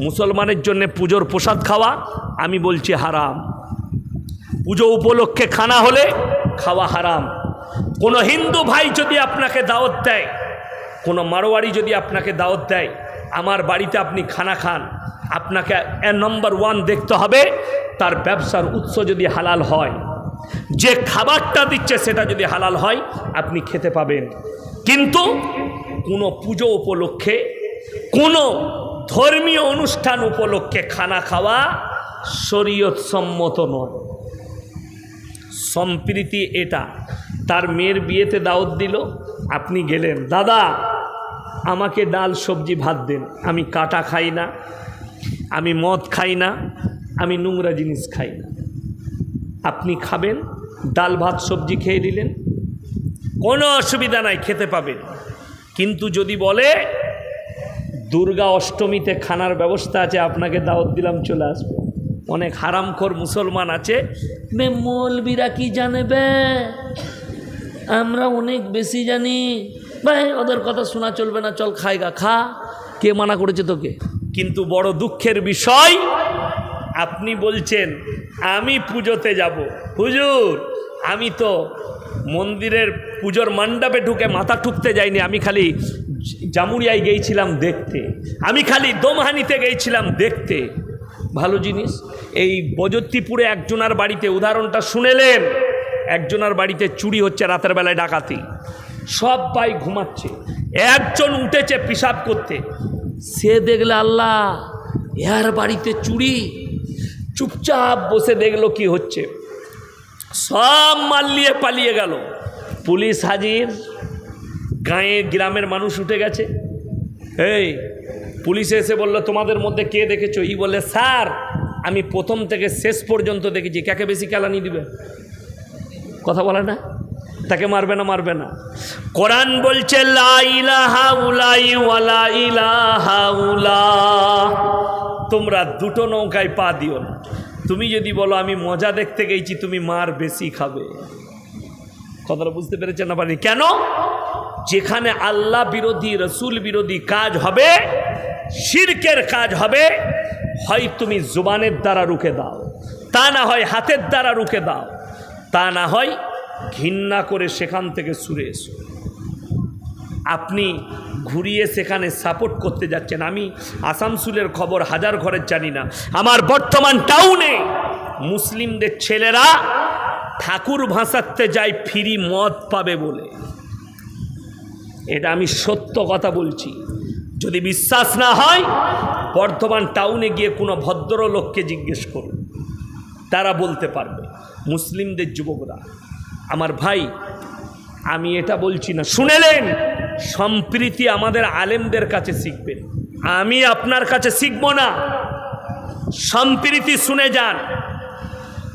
মুসলমানের জন্য পুজোর প্রসাদ খাওয়া, আমি বলছি হারাম। পুজো উপলক্ষে খানা হলে খাওয়া হারাম। কোনো হিন্দু ভাই যদি আপনাকে দাওয়াত দেয়, কোনো মারোয়ারি যদি আপনাকে দাওয়াত দেয়, আমার বাড়িতে আপনি খানা খান, আপনাকে নম্বর ওয়ান দেখতে হবে, তার ব্যবসার উৎস যদি হালাল হয়। যে খাবারটা দিচ্ছে সেটা যদি হালাল হয়, আপনি খেতে পাবেন। কিন্তু কোনো পুজো উপলক্ষে কোনো ধর্মীয় অনুষ্ঠান উপলক্ষে খানা খাওয়া শরীয়ত সম্মত নয়। সম্প্রীতি এটা। তার মেয়ের বিয়েতে দাওয়াত দিল, আপনি গেলেন। দাদা, আমাকে ডাল, সবজি, ভাত দেন। আমি কাটা খাই না, আমি মদ খাই না, আমি নোংরা জিনিস খাই না। আপনি খাবেন, ডাল, ভাত, সবজি খেয়ে দিলেন কোনো অসুবিধা নাই, খেতে পাবেন। কিন্তু যদি বলে দুর্গা অষ্টমীতে খানার ব্যবস্থা আছে, আপনাকে দাওয়াত দিলাম, চলে আসবে। অনেক হারামখোর মুসলমান আছে। বে মৌলবিরা কি জানেবে? আমরা অনেক বেশি জানি। ভাই, ওদের কথা শোনা চলবে না, চল খাইগা খা। কে মানা করেছে তোকে? কিন্তু বড় দুঃখের বিষয়, আপনি বলছেন, আমি পুজোতে যাব। হুজুর, আমি তো মন্দিরের পুজোর মণ্ডপে ঢুকে মাথা ঠুকতে যাইনি, আমি খালি জামুরিয়ায় গিয়েছিলাম দেখতে। আমি খালি দোমহানিতে গিয়েছিলাম দেখতে। ভালো জিনিস, এই বজত্তিপুরে একজনার বাড়িতে, উদাহরণটা শুনেলেন, একজনার বাড়িতে চুরি হচ্ছে রাতের বেলায় ডাকাতি। সব ভাই ঘুমাচ্ছে, একজন উঠেছে পিসাব করতে। সে দেখলে আল্লাহ, এর বাড়িতে চুরি? চুপচাপ বসে দেখল কি হচ্ছে। সব মাল্লিয়ে পালিয়ে গেল। পুলিশ হাজির গাঁয়ে গ্রামের মানুষ উঠে গেছে। এই, পুলিশে এসে বলল, তোমাদের মধ্যে কে দেখেছ? ই বলে স্যার, আমি প্রথম থেকে শেষ পর্যন্ত দেখেছি। কাকে বেশি কেলানি দিবে? কথা বলে না? তাকে মারবে না মারবে না। কোরআন বলছে তোমরা দুটো নৌকায় পা দিও না। তুমি যদি বলো, আমি মজা দেখতে গেছি, তুমি মার বেশি খাবে। কথাটা বুঝতে পেরেছেন না পারি কেন? যেখানে আল্লাহ বিরোধী, রসুল বিরোধী কাজ হবে, শিরকের কাজ হবে, হয় তুমি জুবানের দ্বারা রুখে দাও, তা না হয় হাতের দ্বারা রুখে দাও, তা না হয় ঘৃণা করে সেখান থেকে সুরে এসো। আপনি ঘুরিয়ে সেখানে সাপোর্ট করতে যাচ্ছেন। আমি আসানসুলের খবর হাজার ঘরের জানি না। আমার বর্তমান টাউনে মুসলিমদের ছেলেরা ঠাকুর ভাসাতে যায়, ফিরি মদ পাবে বলে। এটা আমি সত্য কথা বলছি। যদি বিশ্বাস না হয়, বর্ধমান টাউনে গিয়ে কোনো ভদ্রলোককে জিজ্ঞেস করুন। তারা বলতে পারবে, মুসলিমদের যুবকরা, আমার ভাই, আমি এটা বলছি না। শুনেলেন সম্প্রীতি আমাদের আলেমদের কাছে শিখবেন। আমি আপনার কাছে শিখব না। সম্প্রীতি শুনে যান।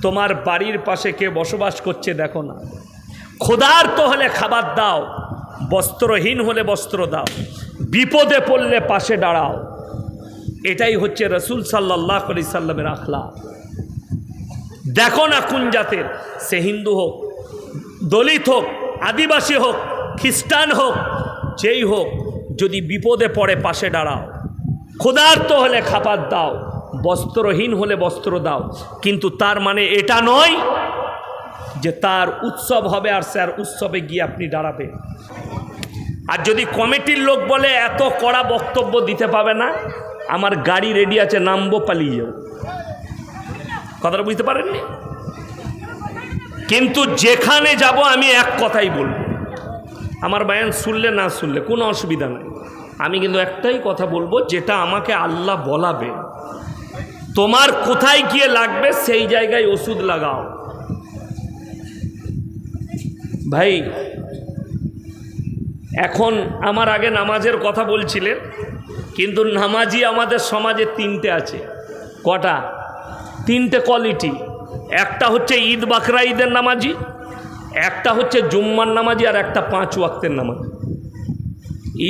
তোমার বাড়ির পাশে কে বসবাস করছে দেখো না। ক্ষুধার্ত হলে খাবার দাও। বস্ত্রহীন হলে বস্ত্র দাও, বিপদে পড়লে পাশে দাঁড়াও। এটাই হচ্ছে রসুল সাল্লাহ আলি সাল্লামের আখলা দেখো না কোন জাতের, সে হিন্দু হোক, দলিত হোক, আদিবাসী হোক, খ্রিস্টান হোক, যেই হোক, যদি বিপদে পড়ে পাশে দাঁড়াও। ক্ষুধার্ত হলে খাবার দাও, বস্ত্রহীন হলে বস্ত্র দাও, কিন্তু তার মানে এটা নয় যে তার উৎসব হবে আর স্যার উৎসবে গিয়ে আপনি দাঁড়াবেন। আর যদি কমিটির লোক বলে, এত কড়া বক্তব্য দিতে পাবে না, আমার গাড়ি রেডি আছে, নামবো, পালিয়ে যাও কথাটা বুঝতে পারেননি? কিন্তু যেখানে যাব, আমি এক কথাই বলব। আমার বায়ান শুনলে না শুনলে কোনো অসুবিধা নাই। আমি কিন্তু একটাই কথা বলব, যেটা আমাকে আল্লাহ বলাবে। তোমার কোথায় গিয়ে লাগবে, সেই জায়গায় ওষুধ লাগাও। ভাই, এখন আমার আগে নামাজের কথা বলছিলেন, কিন্তু নামাজি আমাদের সমাজে তিনটে আছে, কটা? তিনটে কোয়ালিটি একটা হচ্ছে ঈদ বাকরা ঈদের নামাজি, একটা হচ্ছে জুম্মার নামাজি আর একটা পাঁচ ওয়াক্তের নামাজি।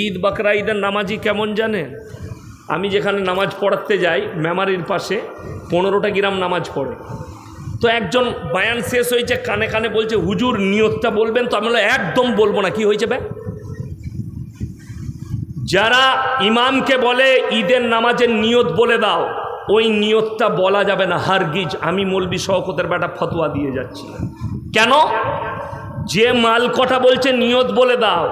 ঈদ বাকরা ঈদের নামাজি কেমন জানেন? আমি যেখানে নামাজ পড়াতে যাই মেমারির পাশে পনেরোটা গ্রাম নামাজ পড়ে। তো একজন বায়ান শেষ হয়েছে, কানে কানে বলছে, হুজুর নিয়তটা বলবেন? তো আমি একদম বলব না, কি হয়েছে ব্যা যারা ইমামকে বলে, ঈদের নামাজের নিয়ত বলে দাও, ওই নিয়তটা বলা যাবে না, হারগিজ। আমি মলবি শওকতের বেটা ফতোয়া দিয়ে যাচ্ছি কেন? যে মাল কটা বলছে, নিয়ত বলে দাও।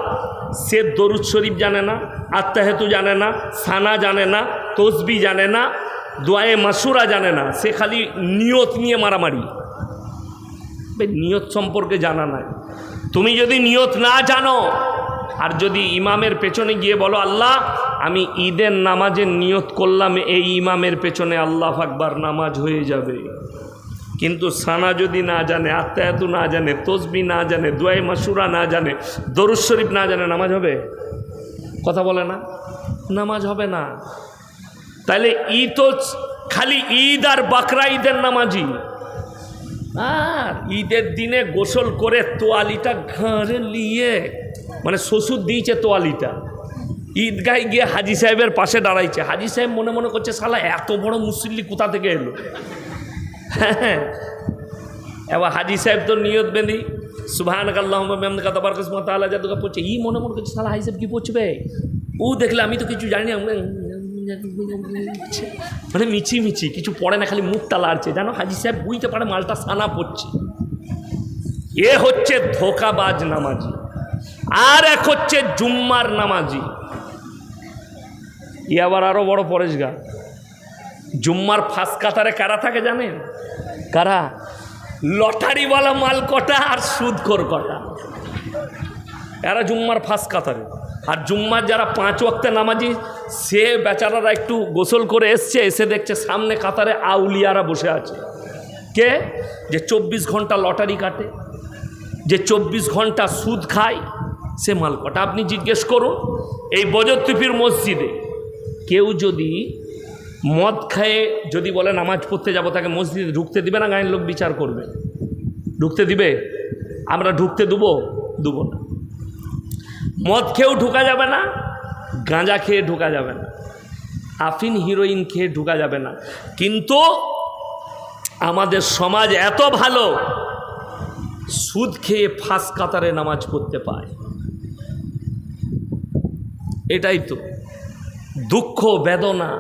সে দরুদ শরীফ জানে না, আত্মাহেতু জানে না, সানা জানে না, তসবি জানে না দোয়ায়ে মাসুরা জানে না, সে খালি নিয়ত নিয়ে মারামারি। নিয়ত সম্পর্কে জানা নাই। তুমি যদি নিয়ত না জানো, আর যদি ইমামের পেছনে গিয়ে বলো, আল্লাহ, আমি ঈদের নামাজের নিয়ত করলাম, এই ইমামের পেছনে আল্লাহ আকবার নামাজ হয়ে যাবে। কিন্তু সানা যদি না জানে, আত্মায়াতু না জানে, তসবি না জানে দোয়াই মাসুরা না জানে, দরুদ শরীফ না জানে, নামাজ হবে? কথা বলে না? নামাজ হবে না। তাহলে ই তো খালি ঈদ আর বাকরা ঈদের নামাজি। আর ঈদের দিনে গোসল করে তোয়ালিটা ঘাড়ে নিয়ে মানে শ্বশুর দিয়েছে তোয়ালিটা। ঈদগায় গিয়ে হাজি সাহেবের পাশে দাঁড়াইছে। হাজি সাহেব মনে মনে করছে, শালা, এত বড় মুসল্লি কোথা থেকে এলো? হ্যাঁ। এবার হাজি সাহেব তো নিয়ত বেঁধি সুভান যাদুকা পড়ছে, ই মনে মনে করছে, শালা, হাজি সাহেব কী পড়ছবে ও দেখলে, আমি তো কিছু জানি না। মানে মিছি মিছি কিছু পড়ে না, খালি মুখটা লাড়ছে। জানো, হাজি সাহেব বুঝতে পারে মালটা সানা পড়ছে। এ হচ্ছে ধোকাবাজ নামাজি, আর এক হচ্ছে জুম্মার নামাজি। ই আবার আরও বড় পরেশ পরেশগা জুম্মার ফাঁস কাতারে কারা থাকে জানেন? কারা? লটারিওয়ালা মাল কটা আর সুদখোর কটা। এরা জুম্মার ফাঁস কাতারে। আর জুম্মার যারা পাঁচ ওয়াক্তে নামাজি, সে বেচারারা একটু গোসল করে এসছে, এসে দেখছে সামনে কাতারে আউলিয়ারা বসে আছে। কে? যে চব্বিশ ঘণ্টা লটারি কাটে, যে চব্বিশ ঘণ্টা সুদ খায়, সে মাল কটা। আপনি জিজ্ঞেস করুন, এই বজরতুফির মসজিদে কেউ যদি মদ খায়ে যদি বলে নামাজ পড়তে যাব, তাকে মসজিদে ঢুকতে দিবে না? গায়ের লোক বিচার করবে। ঢুকতে দিবে? আমরা ঢুকতে দেবো? দেবো না। মদ খেয়েও ঢুকা যাবে না, গাঁজা খেয়ে ঢুকা যাবে না, আফিন হিরোইন খেয়ে ঢুকা যাবে না। কিন্তু আমাদের সমাজ এত ভালো, সুদ খেয়ে ফাঁস কাতারে নামাজ পড়তে পায়। এটাই তো, দুঃখ, বেদনা,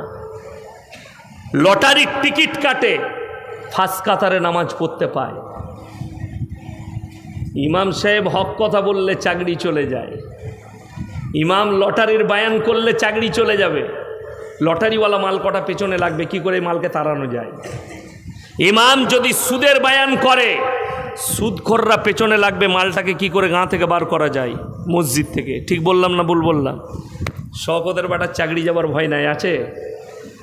লটারির টিকিট কাটে, ফাঁস কাতারে নামাজ পড়তে পায়। ইমাম সাহেব হক কথা বললে চাকরি চলে যায়। ইমাম লটারির বায়ান করলে চাকরি চলে যাবে। লটারিওয়ালা মাল কটা পেছনে লাগবে, কি করে মালকে তাড়ানো যায়? ইমাম যদি সুদের বায়ান করে, সুদখোররা পেছনে লাগবে, মালটাকে কি করে গাঁ থেকে বার করা যায়? মসজিদ থেকে। ঠিক বললাম না ভুল বললাম? শকতের বাটার চাকরি যাবার ভয় নাই, আছে?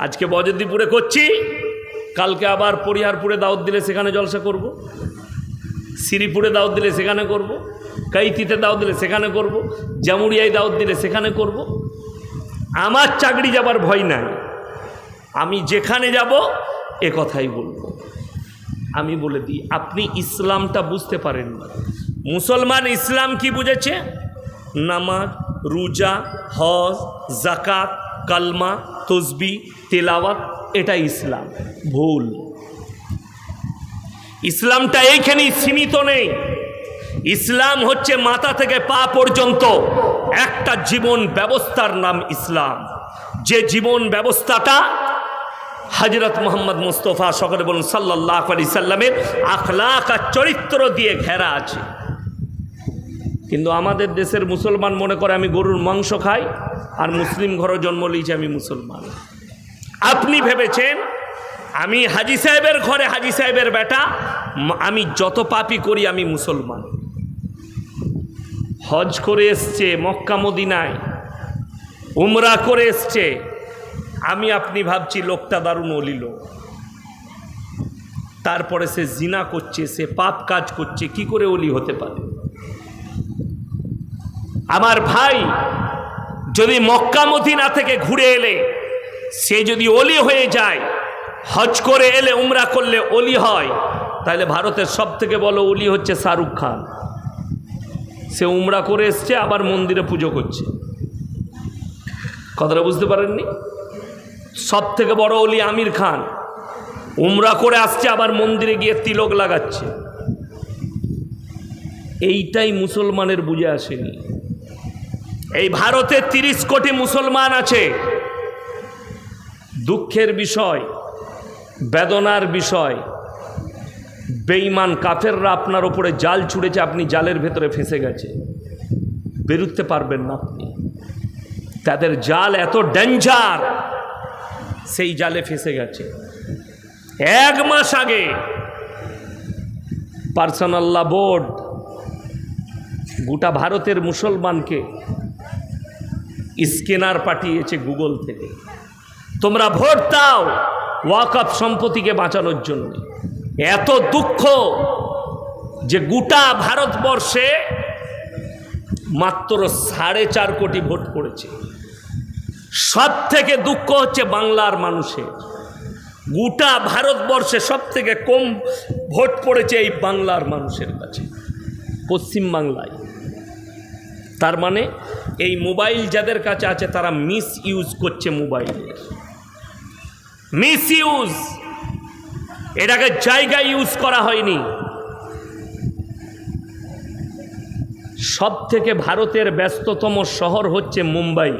আজকে বজরদীপুরে করছি, কালকে আবার পরিহারপুরে দাওয়াত দিলে সেখানে জলসা করব। শ্রীপুরে দাওয়াত দিলে সেখানে করব। কাইতিতে দাওয়াত দিলে সেখানে করব। জামুরিয়ায় দাওয়াত দিলে সেখানে করব। আমার চাকরি যাবার ভয় নাই। আমি যেখানে যাব, এ কথাই বলব। আমি বলে দিই, আপনি ইসলামটা বুঝতে পারেন না। মুসলমান ইসলাম কি বুঝেছে? নামাজ, রোজা, হজ জাকাত কালমা, তসবি, তেলাওয়াত, এটা ইসলাম। ভুল। ইসলামটা এইখানেই সীমিত নেই। ইসলাম হচ্ছে মাথা থেকে পা পর্যন্ত একটা জীবন ব্যবস্থার নাম ইসলাম। যে জীবন ব্যবস্থাটা হজরত মোহাম্মদ মুস্তফা সকলে বলুন সাল্লাহ আলি সাল্লামের আখলাক আর চরিত্র দিয়ে ঘেরা আছে। কিন্তু আমাদের দেশের মুসলমান মনে করে আমি গরুর মাংস খাই আর মুসলিম ঘরে জন্ম নিয়েছি আমি মুসলমান। আপনি ভেবেছেন আমি হাজি সাহেবের ঘরে হাজি সাহেবের বেটা, আমি যত পাপি করি আমি মুসলমান। হজ করে এসছে মক্কা মদিনায়, উমরা করে এসছে। আমি আপনি ভাবছি লোকটা দারুণ অলিল তারপরে সে জিনা করছে, সে পাপ কাজ করছে, কি করে অলি হতে পারে? আমার ভাই যদি মক্কা মদিনা থেকে ঘুরে এলে, সে যদি অলি হয়ে যায়, হজ করে এলে, উমরা করলে অলি হয়, তাহলে ভারতের সব থেকে বড় অলি হচ্ছে শাহরুখ খান। সে উমরা করে এসছে, আবার মন্দিরে পুজো করছে। কথাটা বুঝতে পারেননি? সব থেকে বড় অলি আমির খান। উমরা করে আসছে, আবার মন্দিরে গিয়ে তিলক লাগাচ্ছে। এইটাই মুসলমানের বুঝে আসেনি। এই ভারতে তিরিশ কোটি মুসলমান আছে। দুঃখের বিষয়, বেদনার বিষয় বেঈমান কাফেররা আপনার ওপরে জাল ছুঁড়েছে, আপনি জালের ভেতরে ফেঁসে গেছে। বেরুতে পারবেন না আপনি। তাদের জাল এত ডেঞ্জার, সেই জালে ফেঁসে গেছে। এক মাস আগে পার্সোনাল্লা বোর্ড গোটা ভারতের মুসলমানকে স্ক্যানার পাঠিয়েছে গুগল থেকে। তোমরা ভোট দাও ওয়াকআপ সম্পত্তিকে বাঁচানোর জন্য। এত দুঃখ যে গোটা ভারতবর্ষে মাত্র সাড়ে চার কোটি ভোট পড়েছে। সব থেকে দুঃখ হচ্ছে বাংলার মানুষের। গোটা ভারতবর্ষে সব থেকে কম ভোট পড়েছে এই বাংলার মানুষের কাছে, পশ্চিম বাংলায়। তার মানে এই মোবাইল যাদের কাছে আছে, তারা মিস ইউজ করছে মোবাইলের। Misuse. এটাকে জায়গায় ইউজ করা হয়নি। সব থেকে ভারতের ব্যস্ততম শহর হচ্ছে মুম্বাই।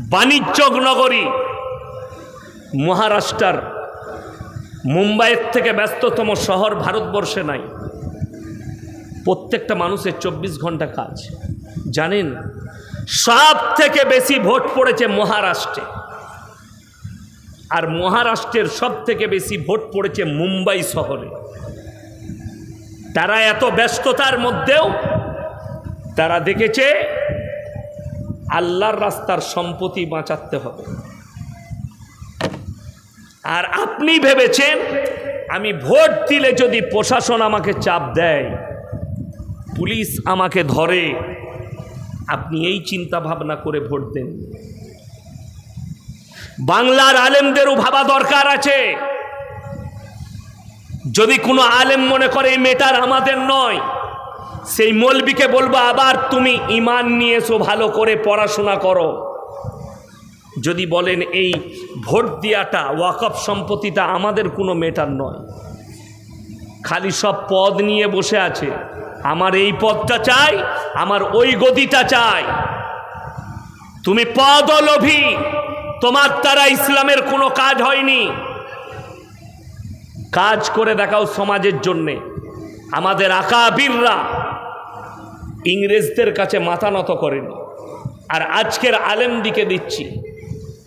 বাণিজ্যক নগরী, মহারাষ্ট্রার। মুম্বাইয়ের থেকে ব্যস্ততম শহর ভারতবর্ষে নাই। প্রত্যেকটা মানুষের চব্বিশ ঘণ্টা কাজ। জানেন? সব থেকে বেশি ভোট পড়েছে মহারাষ্ট্রে। আর মহারাষ্ট্রের সব থেকে বেশি ভোট পড়েছে মুম্বাই শহরে। তারা এত ব্যস্ততার মধ্যেও তারা দেখেছে আল্লাহর রাস্তার সম্পত্তি বাঁচাতে হবে। আর আপনি ভেবেছেন, আমি ভোট দিলে যদি প্রশাসন আমাকে চাপ দেয়, পুলিশ আমাকে ধরে, আপনি এই চিন্তা ভাবনা করে ভোট দেন বাংলার আলেমদেরও ভাবা দরকার আছে। যদি কোনো আলেম মনে করে এই মেটার আমাদের নয়, সেই মলবিকে বলব, আবার তুমি ইমান নিয়ে এসো, ভালো করে পড়াশোনা করো। যদি বলেন, এই ভোট দেওয়াটা ওয়াকফ সম্পত্তিটা আমাদের কোনো মেটার নয়। খালি সব পদ নিয়ে বসে আছে। আমার এই পদটা চাই, আমার ওই গদিটা চাই। তুমি পদ লোভী তোমার দ্বারা ইসলামের কোনো কাজ হয়নি। কাজ করে দেখাও সমাজের জন্যে। আমাদের আকাবিররা ইংরেজদের কাছে মাথা নত করেনি। আর আজকের আলেম দিকে দিচ্ছি,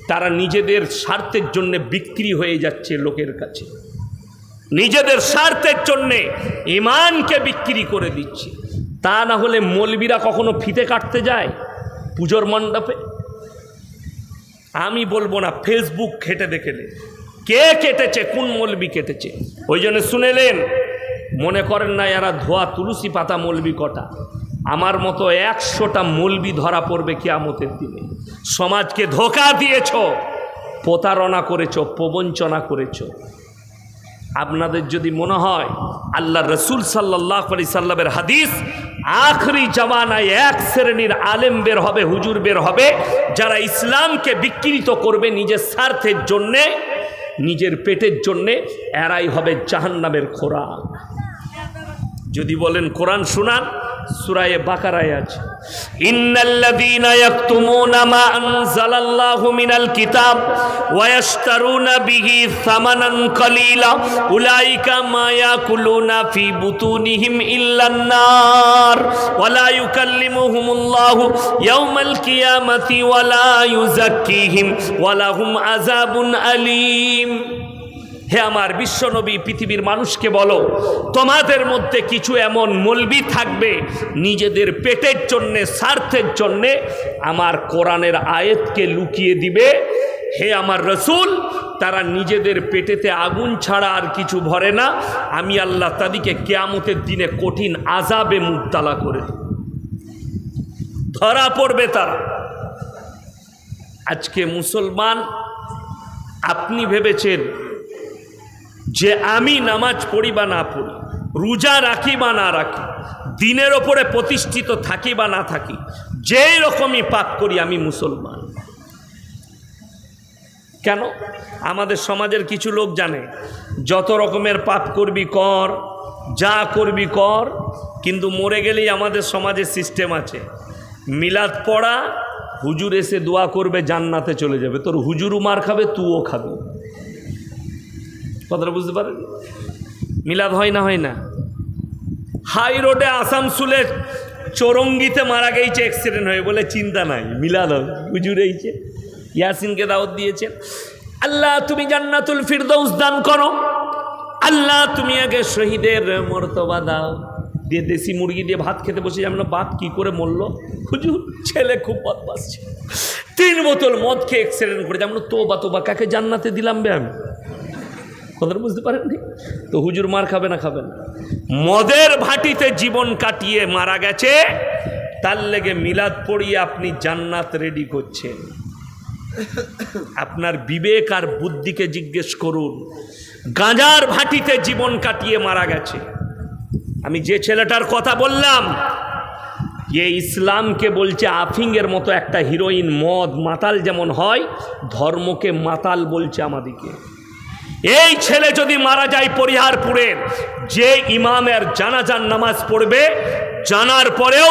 তারা নিজেদের স্বার্থের জন্য বিক্রি হয়ে যাচ্ছে লোকের কাছে। নিজেদের স্বার্থের জন্যে ইমানকে বিক্রি করে দিচ্ছে। তা না হলে মলবিরা কখনো ফিতে কাটতে যায় পুজোর মণ্ডপে? আমি বলব না ফেসবুক খেটে দেখেলে কে কেটেছে, কোন মলবি কেটেছে? ওই জন্য শুনেলেন, মনে করেন না এরা ধোয়া তুলসী পাতা মলবি কটা। আমার মতো একশোটা মলবি ধরা পড়বে কিয়ামতের দিনে। সমাজকে ধোকা দিয়েছ, প্রতারণা করেছ, প্রবঞ্চনা করেছ। আপনাদের যদি মনে হয়, আল্লাহ রসুল সাল্লাহ আলি সাল্লামের হাদিস আখরি জামানায় এক শ্রেণির আলেম বের হবে, হুজুর বের হবে, যারা ইসলামকে বিকৃত করবে নিজের স্বার্থের জন্যে, নিজের পেটের জন্যে, এরাই হবে জাহান্নামের খোরাক। যদি বলেন কোরআন শুনান সুরায়ে বাকারায় আছে। ইন্নাল্লাযীনা ইয়াকতুমুনা মা আনজালাল্লাহু মিনাল কিতাব ওয়া ইয়াশতারুনা বিহি সামানান কালীলা। উলাইকা মা ইয়াকুলুনা ফি বুতুনিহিম ইল্লান নার ওয়া লা ইউকাল্লিমুহুমুল্লাহু ইয়াওমাল কিয়ামাতি ওয়া লা ইউযাক্কিহিম। ওয়া লাহুম আযাবুন আলীম। হে আমার বিশ্বনবী, পৃথিবীর মানুষকে বলো, তোমাদের মধ্যে কিছু এমন মলবি থাকবে নিজেদের পেটের জন্যে, স্বার্থের জন্যে, আমার কোরআনের আয়েতকে লুকিয়ে দিবে? হে আমার রসুল, তারা নিজেদের পেটেতে আগুন ছাড়া আর কিছু ভরে না। আমি আল্লাহ তাদিকে কেয়ামতের দিনে কঠিন আজাবে মুক্তালা করে ধরা পড়বে তারা। আজকে মুসলমান, আপনি ভেবেছেন যে আমি নামাজ পড়ি বা না পড়ি, রোজা রাখি বা না রাখি, দিনের ওপরে প্রতিষ্ঠিত থাকি বা না থাকি যে রকমই পাপ করি আমি মুসলমান। কেন? আমাদের সমাজের কিছু লোক জানে, যত রকমের পাপ করবি কর, যা করবি কর, কিন্তু মরে গেলেই আমাদের সমাজে সিস্টেম আছে। মিলাদ পড়া, হুজুর এসে দোয়া করবে, জান্নাতে চলে যাবে। তোর হুজুরও মার খাবে তুও খাবি। কথাটা বুঝতে পারেন? মিলাদ হয় না হয় না? হাই রোডে আসামসুলের চৌরঙ্গিতে মারা গেছে অ্যাক্সিডেন্ট হয়ে বলে চিন্তা নাই, মিলাদ হুজুর এইছে। ইয়াসিনকে দাওয়াত দিয়েছেন। আল্লাহ তুমি জান্নাতুল ফিরদৌস দান করো। আল্লাহ তুমি আগে শহীদের মর্তবা দাও। দিয়ে দেশি মুরগি দিয়ে ভাত খেতে বসে আমরা বাপ কি করে মরলো? হুজুর, ছেলে খুব বদমাস তিন বোতল মদ খেয়ে অ্যাক্সিডেন্ট করে আমরা তোবা তোবা কাকে জান্নাতে দিলাম বে আমি? কথাটা বুঝতে পারেননি? তো হুজুর মার খাবে না খাবে না? মদের ভাটিতে জীবন কাটিয়ে মারা গেছে, তার লেগে মিলাদ পড়িয়ে আপনি জান্নাত রেডি করছেন। আপনার বিবেক আর বুদ্ধিকে জিজ্ঞেস করুন, গাঁজার ভাটিতে জীবন কাটিয়ে মারা গেছে। আমি যে ছেলেটার কথা বললাম, এ ইসলামকে বলছে আফিংয়ের মতো একটা হিরোইন, মদ মাতাল যেমন হয়, ধর্মকে মাতাল বলছে আমাদিকে। এই ছেলে যদি মারা যায় পরিহারপুরের যে ইমামের জানাজান নামাজ পড়বে, জানার পরেও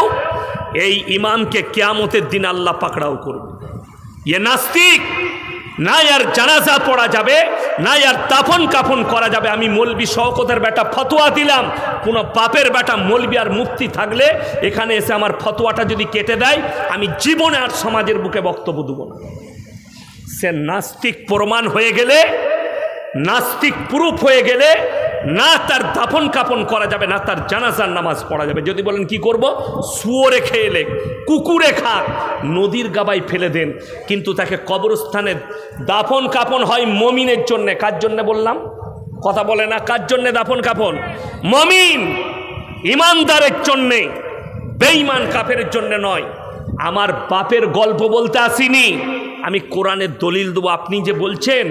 এই ইমামকে কেয়ামতের দিন আল্লাহ পাকড়াও করবে। এ নাস্তিক, না আর জানাজা পড়া যাবে, না আর দাফন কাফন করা যাবে। আমি মলবি শওকতের বেটা ফতোয়া দিলাম, কোনো পাপের বেটা মলবি আর মুক্তি থাকলে এখানে এসে আমার ফতোয়াটা যদি কেটে দেয়, আমি জীবনে আর সমাজের বুকে বক্তব্য দেবো না। সে নাস্তিক প্রমাণ হয়ে গেলে নাস্তিক প্রুফ হয়ে গেলে না তার দাফন কাপন করা যাবে, না তার জানাজার নামাজ পড়া যাবে। যদি বলেন কি করব? শুয়োরে খেয়ে এলে কুকুরে খাক, নদীর গাবায় ফেলে দেন। কিন্তু তাকে কবরস্থানে দাফন কাপন হয় মমিনের জন্যে। কার জন্যে বললাম? কথা বলে না, কার জন্যে দাফন কাপন মমিন ইমানদারের জন্যে, বেঈমান কাফের জন্যে নয়। আমার বাপের গল্প বলতে আসিনি। আমি কোরআনের দলিল দেবো। আপনি যে বলছেন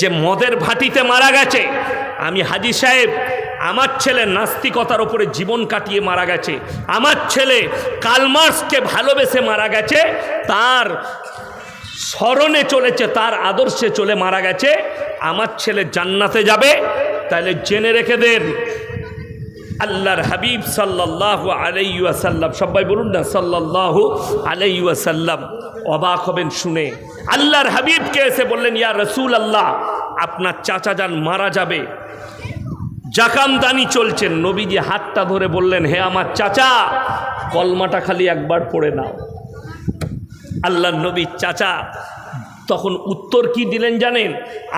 যে মদের ভাটিতে মারা গেছে, আমি হাজি সাহেব, আমার ছেলে নাস্তিকতার ওপরে জীবন কাটিয়ে মারা গেছে, আমার ছেলে কালমার্সকে ভালোবেসে মারা গেছে, তার স্মরণে চলেছে, তার আদর্শে চলে মারা গেছে, আমার ছেলে জান্নাতে যাবে, তাহলে জেনে রেখে দেন আল্লাহর হাবিব সাল্লাহ আলাইসাল্লাম সবাই বলুন না সাল্লাহ আলাইসাল্লাম অবাক হবেন শুনে। আল্লাহর হাবিবকে এসে বললেন, ইয়া রসুল আল্লাহ আপনার চাচা যান মারা যাবে। জাকামদানি চলছেন নবীজি হাতটা ধরে বললেন, হে আমার চাচা, কলমাটা খালি একবার পড়ে নাও। আল্লাহ নবীর চাচা তখন উত্তর কি দিলেন জানেন?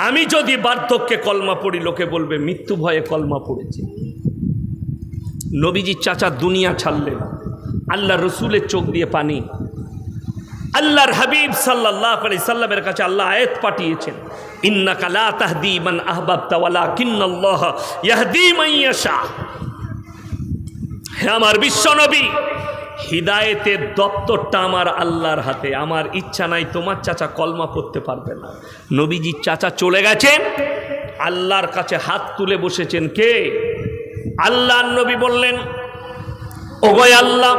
আমি যদি বার্ধক্যে কলমা পড়ি, লোকে বলবে, মৃত্যু ভয়ে কলমা পড়েছে। নবীজি চাচা দুনিয়া ছাড়লেন। আল্লাহ রসুলের চোখ দিয়ে পানি। আল্লাহর হাবিব সাল্লাহ আলি সাল্লামের কাছে আল্লাহ আয়াত পাঠিয়েছেন। ইন্না কালা তাহদি মান আহবাব তাওয়ালা কিন্নাল্লাহ ইয়াহদি মাইয়াশা হে আমার বিশ্বনবী হৃদায়তের দপ্তরটা আমার আল্লাহর হাতে। আমার ইচ্ছা নাই তোমার চাচা কলমা পড়তে পারবে না। নবীজির চাচা চলে গেছেন। আল্লাহর কাছে হাত তুলে বসেছেন কে? আল্লাহ নবী বললেন ওগয় আল্লাহ,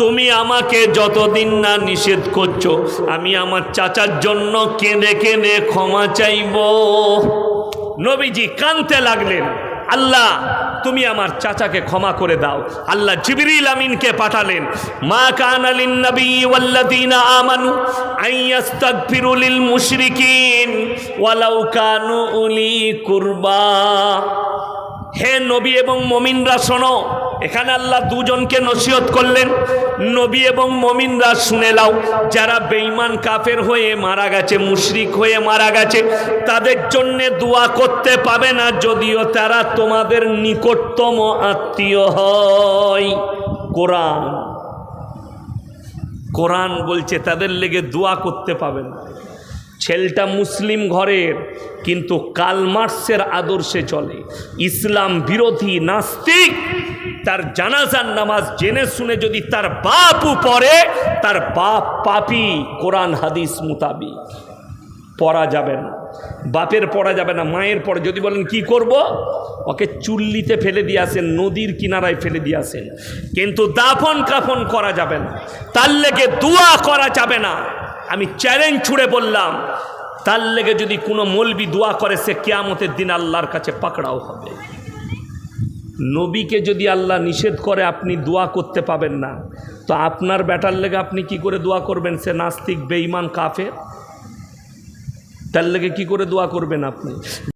তুমি আমাকে যতদিন না নিষেধ করছ, আমি আমার চাচার জন্য কেঁদে কেঁদে ক্ষমা চাইব। নবীজি কানতে লাগলেন, আল্লাহ, তুমি আমার চাচাকে ক্ষমা করে দাও। আল্লাহ জিবরিল আমিনকে পাঠালেন, মা কান আলিন নবী ওয়াল্লাযীনা আমানু আইয়াস্তাগফিরু লিল মুশরিকিন ওয়ালাউ কানু উলি কুরবা। হে নবী এবং মমিনরা শোনো। এখানে আল্লাহ দুজনকে নসিহত করলেন। নবী এবং মমিনরা শুনে লাও যারা বেঈমান, কাফের হয়ে মারা গেছে, মুশরিক হয়ে মারা গেছে, তাদের জন্যে দোয়া করতে পাবে না, যদিও তারা তোমাদের নিকটতম আত্মীয় হয়। কোরআন। কোরআন বলছে, তাদের লেগে দোয়া করতে পাবে না। ছেলেটা মুসলিম ঘরের, কিন্তু কালমার্সের আদর্শে চলে। ইসলাম বিরোধী নাস্তিক, তার জানাজার নামাজ জেনে শুনে যদি তার বাপও পড়ে, তার বাপ পাপি, কোরআন হাদিস মুতাবি পড়া যাবে না। বাপের পড়া যাবে না, মায়ের পড়ে। যদি বলেন, কি করব? ওকে চুল্লিতে ফেলে দিয়ে আসেন, নদীর কিনারায় ফেলে দিয়ে আসেন। কিন্তু দাফন কাফন করা যাবে না। তার লেগে দোয়া করা যাবে না। আমি চ্যালেঞ্জ ছুড়ে বললাম, তার লেগে যদি কোনো মলবি দোয়া করে, সে কেয়ামতের দিন আল্লাহর কাছে পাকড়াও হবে। নবীকে যদি আল্লাহ নিষেধ করে, আপনি দোয়া করতে পাবেন না। তো আপনার ব্যাটার লেগে আপনি কি করে দোয়া করবেন? সে নাস্তিক, বেঈমান, কাফের? তার লেগে কি করে দোয়া করবেন আপনি?